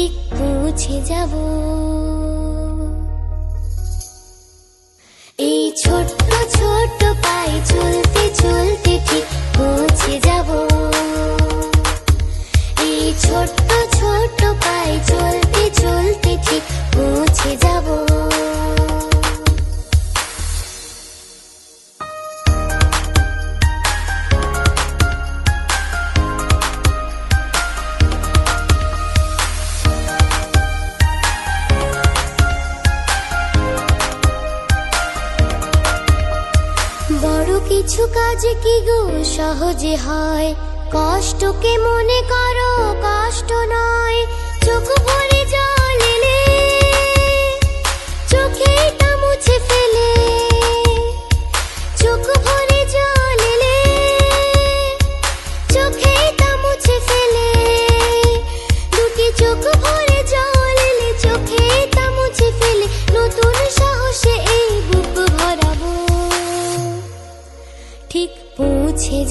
ঠিক পৌঁছে যাব? কিছু কাজ কি গো? সহজে হয়। কষ্টকে মনে করো? কষ্ট নয়। চোখ ভরে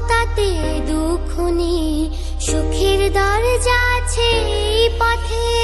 তাতে দুঃখ নেই। সুখের দরজা আছে পথে।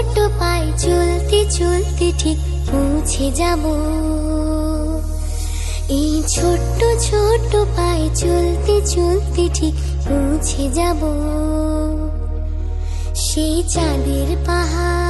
ছোট্ট পাই চলতে চলতে ঠিক পৌঁছে যাব। এই ছোট্ট ছোট্ট পায়ে চলতে চলতে ঠিক পৌঁছে যাব। সেই চাঁদের পাহাড়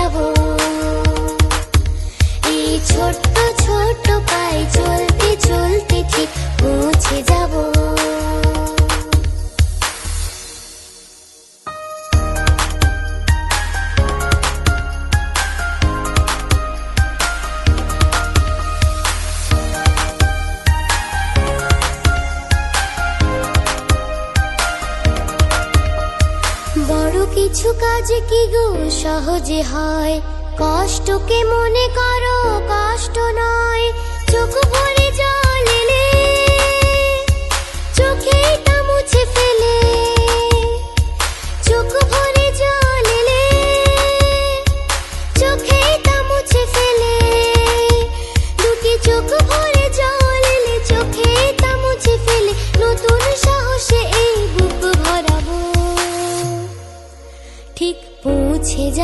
বড় কিছু কাজ কি গো? সহজে হয়। কষ্টকে মনে করো, কষ্ট নয়। চোখ ভরে জল চোখে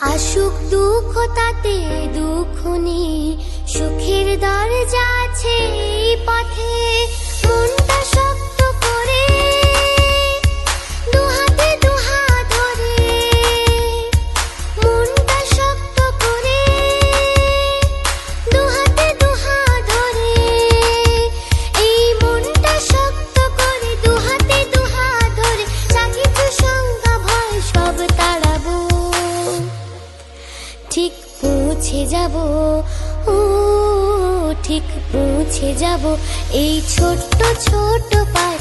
আসুক দুঃখ তাতে দুঃখ নেই সুখের দরজা আছে পথে। ও ঠিক পৌঁছে যাব। এই ছোট্ট ছোট্ট পায়ে।